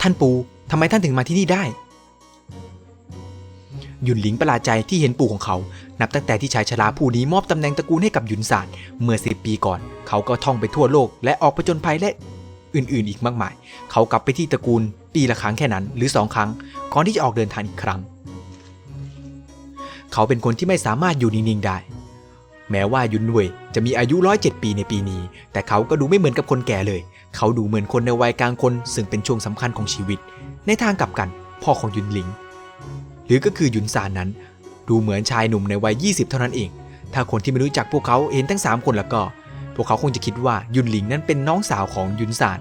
ท่านปูทำไมท่านถึงมาที่นี่ได้ หยุนหลิงประหลาดใจที่เห็นปู่ของเขา นับตั้งแต่ที่ชายชราผู้นี้มอบตำแหน่งตระกูลให้กับหยุนซานเมื่อสิบปีก่อน เขาก็ท่องไปทั่วโลก และออกผจญภัยและอื่นๆ อีกมากมาย เขากลับไปที่ตระกูลปีละครั้งแค่นั้นหรือสองครั้ง ก่อนที่จะออกเดินทางอีกครั้ง เขาเป็นคนที่ไม่สามารถอยู่นิ่งๆได้ แม้ว่ายุนเวยจะมีอายุ107ปีในปีนี้ แต่เขาก็ดูไม่เหมือนกับคนแก่เลย เขาดูเหมือนคนในวัยกลางคนซึ่งเป็นช่วงสำคัญของชีวิต ในทางกลับกันพ่อของยุนหลิง หรือก็คือยุนซานนั้น ดูเหมือนชายหนุ่มในวัย 20 เท่านั้นเอง ถ้าคนที่ไม่รู้จักพวกเขาเห็นทั้ง 3 คนแล้วก็ พวกเขาคงจะคิดว่ายุนหลิงนั้นเป็นน้องสาวของยุนซาน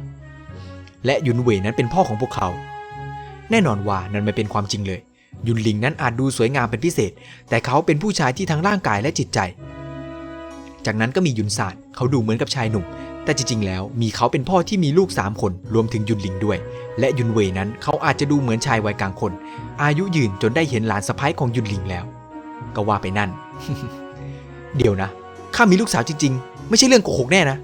และยุนเวยนั้นเป็นพ่อของพวกเขา แน่นอนว่านั่นไม่เป็นความจริงเลย ยุนหลิงนั้นอาจดูสวยงามเป็นพิเศษ แต่เขาเป็นผู้ชายที่ทั้งร่างกายและจิตใจ จากนั้นก็มียุนซานเขาดูเหมือนกับชายหนุ่ม แต่จริงๆ แล้วมีเขาเป็นพ่อที่มีลูก 3 คน รวมถึงยุนหลิงด้วย และยุนเวยนั้นเขาอาจจะดูเหมือนชายวัยกลางคน อายุยืนจนได้เห็นหลานสะพ้ายของยุนหลิงแล้ว ก็ว่าไปนั่น เดี๋ยวนะ ข้ามีลูกสาวจริง ๆ ไม่ใช่เรื่องโกหกแน่นะ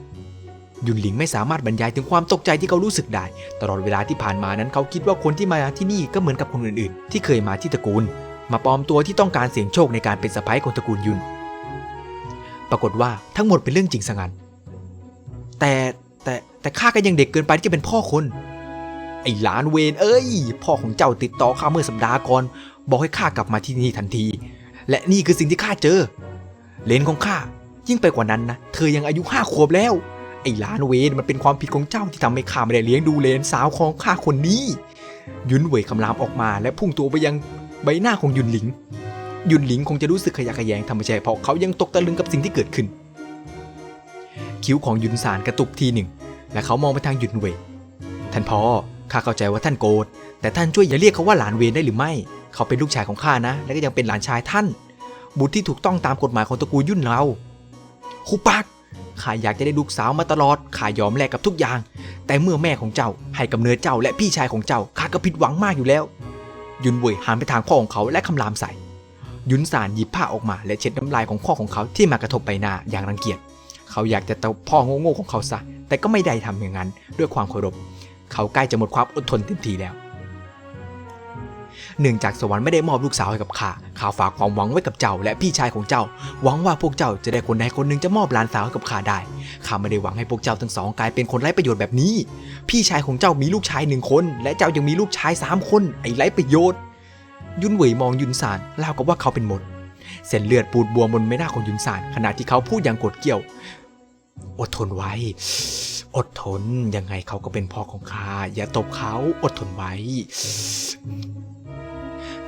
ยุนหลิงไม่สามารถบรรยายถึงความตกใจที่เขารู้สึกได้ ตลอดเวลาที่ผ่านมานั้นเขาคิดว่าคนที่มาที่นี่ก็เหมือนกับคนอื่นๆ ที่เคยมาที่ตระกูล มาปลอมตัวที่ต้องการเสี่ยงโชคในการเป็นสะพ้ายของตระกูลยุน ปรากฏว่าทั้งหมดเป็นเรื่องจริงซะงั้น แต่แต่แต่ข้าก็ยังเด็กเกินไปที่จะเป็นพ่อคน ไอ้หลานเวนเอ้ย พ่อของเจ้าติดต่อข้าเมื่อสัปดาห์ก่อนบอกให้ข้ากลับมาที่นี่ทันที และนี่คือสิ่งที่ข้าเจอ เลนของข้ายิ่งไปกว่านั้นนะ เธอยังอายุห้าขวบแล้ว ไอ้หลานเวนมันเป็นความผิดของเจ้าที่ทำให้ข้าไม่ได้เลี้ยงดูเลนสาวของข้าคนนี้ ยุนเหวยคำรามออกมาและพุ่งตัวไปยังใบหน้าของยุนหลิง ยุนหลิงคงจะรู้สึกขยะแขยงทำไม่ใช่เพราะเขายังตกตะลึงกับสิ่งที่เกิดขึ้น คิ้วของยุนสานกระตุกทีหนึ่ง และเขามองไปทางยุนเวยท่านพ่อข้าเข้าใจว่าท่านโกรธแต่ท่านช่วยอย่าเรียกเขาว่าหลานเวนได้หรือไม่ เขาเป็นลูกชายของข้านะ และก็ยังเป็นหลานชายท่าน บุตรที่ถูกต้องตามกฎหมายของตระกูลยุ่นเราคุปักข้าอยากจะได้ลูกสาวมาตลอดข้ายอมแลกกับทุกอย่าง แต่เมื่อแม่ของเจ้าให้กำเนิดเจ้าและพี่ชายของเจ้าข้าก็ผิดหวังมากอยู่แล้ว ยุนเว่ยหันไปทางพ่อของเขาและคำรามใส่ ยุนสานหยิบผ้าออกมาและเช็ดน้ำลายของพ่อของเขาที่มากระทบใบหน้าอย่างรังเกียจ เขาอยากจะตบพ่อโง่ๆของเขาซะ แต่ก็ไม่ได้ทำอย่างนั้น ด้วยความเคารพ เขาใกล้จะหมดความอดทนเต็มทีแล้ว เนื่องจากสวรรค์ไม่ได้มอบลูกสาวให้กับข้า ข้าฝากความหวังไว้กับเจ้าและพี่ชายของเจ้า หวังว่าพวกเจ้าจะได้คนใดคนหนึ่งจะมอบหลานสาวให้กับข้าได้ ข้าไม่ได้หวังให้พวกเจ้าทั้งสองกลายเป็นคนไร้ประโยชน์แบบนี้ พี่ชายของเจ้ามีลูกชายหนึ่งคน และเจ้ายังมีลูกชายสามคน ไอ้ไร้ประโยชน์ ยุนเหวยมองยุนซานเล่ากับว่าเขาเป็นมดเส้นเลือดปูดบวมบนใบหน้าของยุนซานขณะที่เขาพูดอย่างโกรธเกรี้ยว อดทนไว้ อดทนยังไงเขาก็เป็นพ่อของข้าอย่าตบเขาอดทนไว้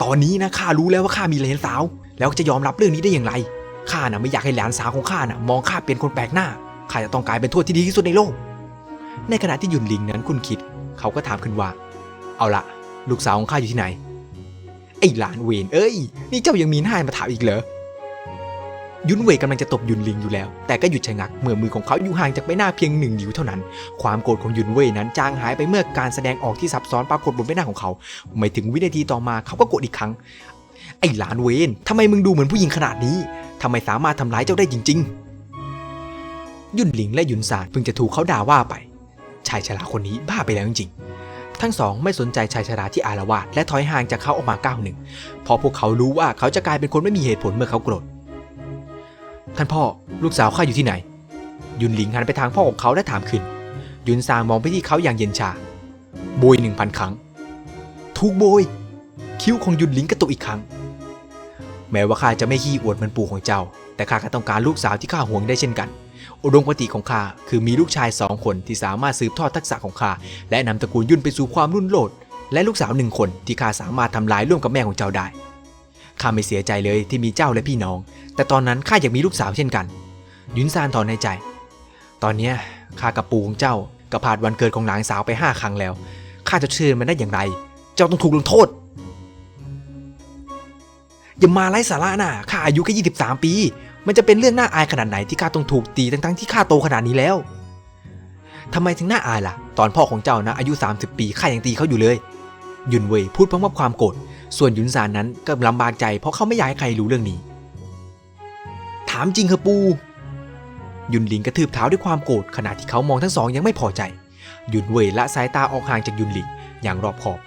ตอนนี้นะข้ารู้แล้วว่าข้ามีหลานสาว แล้วจะยอมรับเรื่องนี้ได้อย่างไรข้าน่ะไม่อยากให้หลานสาวของข้าน่ะ มองข้าเป็นคนแปลกหน้าข้าจะต้องกลายเป็นทวดที่ดีที่สุดในโลก ในขณะที่หยุนลิงนั้นคุณคิด เขาก็ถามขึ้นว่า เอาละลูกสาวของข้าอยู่ที่ไหนไอ้หลานเวนเอ้ย นี่เจ้ายังมีหน้ามาถามอีกเหรอ ยุนเว่ยกำลังจะตบยุนลิงอยู่แล้ว แต่ก็หยุดชะงักเมื่อมือของเขาอยู่ห่างจากใบหน้าเพียงหนึ่งนิ้วเท่านั้น ความโกรธของยุนเว่ยนั้นจางหายไปเมื่อการแสดงออกที่ซับซ้อนปรากฏบนใบหน้าของเขา ไม่ถึงวินาทีต่อมาเขาก็โกรธอีกครั้ง ไอ้หลานเวนทำไมมึงดูเหมือนผู้หญิงขนาดนี้ทำไมสามารถทำร้ายเจ้าได้จริง ๆ ยุนหลิงและยุนซานเพิ่งจะถูกเขาด่าว่าไป ชายชราคนนี้บ้าไปแล้วจริงๆทั้งสองไม่สนใจชายชราที่อารวาสและถอยห่างจากเขาออกมาก้าวหนึ่งเพราะพวกเขารู้ว่าเขาจะกลายเป็นคนไม่มีเหตุผลเมื่อเขาโกรธ ท่านพ่อลูกสาวข้าอยู่ที่ไหน ยุนหลิงหันไปทางพ่อของเขาและถามขึ้น ยุนซางมองไปที่เขาอย่างเย็นชาโบยหนึ่งพันครั้งทุกโบย คิ้วของยุนหลิงกระตุกอีกครั้ง แม้ว่าข้าจะไม่ขี้อวดมือนปู่ของเจ้า แต่ข้าก็ต้องการลูกสาวที่ข้าห่วงได้เช่นกัน อุดมคติของข้าคือมีลูกชายสองคนที่สามารถสืบทอดทักษะของข้าและนำตระกูลยุนไปสู่ความรุ่นโรจน์และลูกสาวหนึ่งคนที่ข้าสามารถทำลายร่วมกับแม่ของเจ้าได้ ข้าไม่เสียใจเลยที่มีเจ้าและพี่น้อง แต่ตอนนั้นข้าอยากมีลูกสาวเช่นกัน ยุนซานถอนในใจ ตอนเนี้ยข้ากับปู่ของเจ้าก็ผ่านวันเกิดของหลานสาวไปห้าครั้งแล้วข้าจะเชิญมันได้อย่างไร เจ้าต้องถูกลงโทษ อย่ามาไร้สาระน่ะข้าอายุแค่23ปี มันจะเป็นเรื่องน่าอายขนาดไหนที่ข้าต้องถูกตีทั้งๆที่ข้าโตขนาดนี้แล้วทำไมถึงน่าอายล่ะ ตอนพ่อของเจ้านะอายุ 30 ปีข้ายังตีเขาอยู่เลย ยุนเว่ยพูดพร้อมกับความโกรธ ส่วนยุนซานนั้นก็ลำบากใจเพราะเขาไม่อยากให้ใครรู้เรื่องนี้ ถามจริงเหรอปู ยุนหลิงกระทืบเท้าด้วยความโกรธขณะที่เขามองทั้งสองยังไม่พอใจหยุนเว่ยละสายตาออกห่างจากยุนหลิงอย่างรอบคอบ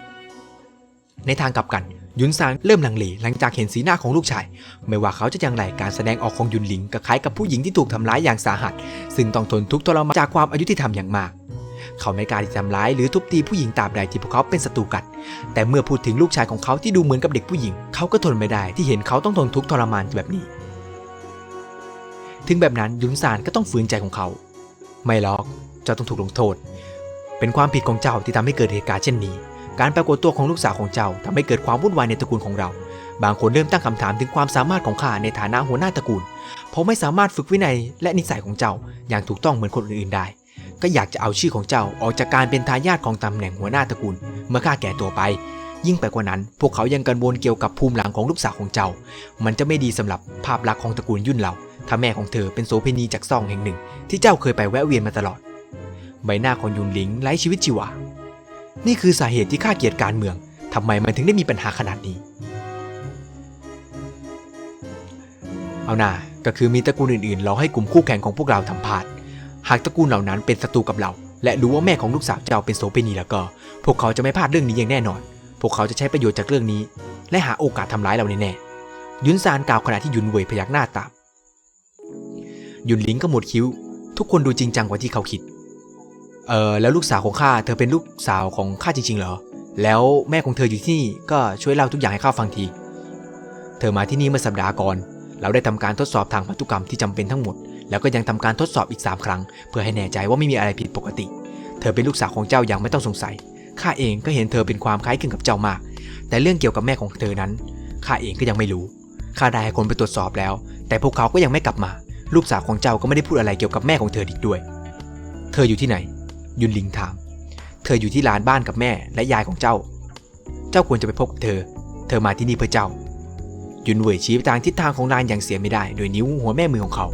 ในทางกลับกัน ยุนซานเริ่มลังเลหลังจากเห็นสีหน้าของลูกชาย ไม่ว่าเขาจะอย่างไรการแสดงออกของยุนหลิงก็คล้ายกับผู้หญิงที่ถูกทำร้ายอย่างสาหัส ซึ่งต้องทนทุกข์ทรมานจากความอายุที่ทำอย่างมาก เขาไม่กล้าที่จะทำร้ายหรือทุบตีผู้หญิงตาบใดที่พวกเขาเป็นศัตรูกัน แต่เมื่อพูดถึงลูกชายของเขาที่ดูเหมือนกับเด็กผู้หญิง เขาก็ทนไม่ได้ที่เห็นเขาต้องทนทุกข์ทรมานแบบนี้ ถึงแบบนั้นยุนซานก็ต้องฝืนใจของเขา ไม่หรอกเจ้าต้องถูกลงโทษ เป็นความผิดของเจ้าที่ทำให้เกิดเหตุการณ์เช่นนี้ การปรากฏตัวของลูกสาวของเจ้าทำให้เกิดความวุ่นวายในตระกูลของเรา บางคนเริ่มตั้งคำถามถึงความสามารถของข้าในฐานะหัวหน้าตระกูล เพราะไม่สามารถฝึกวินัยและนิสัยของเจ้าอย่างถูกต้องเหมือนคนอื่นๆได้ ก็อยากจะเอาชื่อของเจ้าออกจากการเป็นทายาทของตำแหน่งหัวหน้าตระกูลเมื่อข้าแก่ตัวไป ยิ่งไปกว่านั้น พวกเขายังกังวลเกี่ยวกับภูมิหลังของลูกสาวของเจ้า มันจะไม่ดีสำหรับภาพลักษณ์ของตระกูลยุ่นเราถ้าแม่ของเธอเป็นโสเภณีจากซ่องแห่งหนึ่ง ที่เจ้าเคยไปแวะเวียนมาตลอด ใบหน้าของยุนหลิงไร้ชีวิตชีวา นี่คือสาเหตุที่ข้าเกลียดการเมืองทำไมมันถึงได้มีปัญหาขนาดนี้ เอาหน่าก็คือมีตระกูลอื่นๆรอให้กลุ่มคู่แข่งของพวกเราทำพลาด หากตระกูลเหล่านั้นเป็นศัตรูกับเรา และรู้ว่าแม่ของลูกสาวเจ้าเป็นโสเภณีแล้วก็ พวกเขาจะไม่พลาดเรื่องนี้อย่างแน่นอน พวกเขาจะใช้ประโยชน์จากเรื่องนี้ และหาโอกาสทำร้ายเราแน่ๆยุนซานกล่าวขณะที่ยุนเวยพยักหน้าตามยุนลิงก็หมดคิ้ว ทุกคนดูจริงจังกว่าที่เขาคิด เออแล้วลูกสาวของข้าเธอเป็นลูกสาวของข้าจริงๆเหรอ แล้วแม่ของเธออยู่ที่นี่ก็ช่วยเล่าทุกอย่างให้ข้าฟังที เธอมาที่นี่เมื่อสัปดาห์ก่อน เราได้ทำการทดสอบทางพันธุกรรมที่จำเป็นทั้งหมด แล้วก็ยังทำการทดสอบอีก 3 ครั้ง เพื่อให้แน่ใจว่าไม่มีอะไรผิดปกติ เธอเป็นลูกสาวของเจ้าอย่างไม่ต้องสงสัย ข้าเองก็เห็นเธอเป็นความคล้ายคลึงกับเจ้ามาก แต่เรื่องเกี่ยวกับแม่ของเธอนั้น ข้าเองก็ยังไม่รู้ ข้าได้ให้คนไปตรวจสอบแล้ว แต่พวกเขาก็ยังไม่กลับมา ลูกสาวของเจ้าก็ไม่ได้พูดอะไรเกี่ยวกับแม่ของเธออีกด้วย เธออยู่ที่ไหน ยุนลิงถาม เธออยู่ที่ลานบ้านกับแม่และยายของเจ้า เจ้าควรจะไปพบเธอ เธอมาที่นี่เพื่อเจ้า ยุนเหวยชี้ไปทางทิศทางของนานอย่างเสียไม่ได้ โดยนิ้วหัวแม่มือของเขา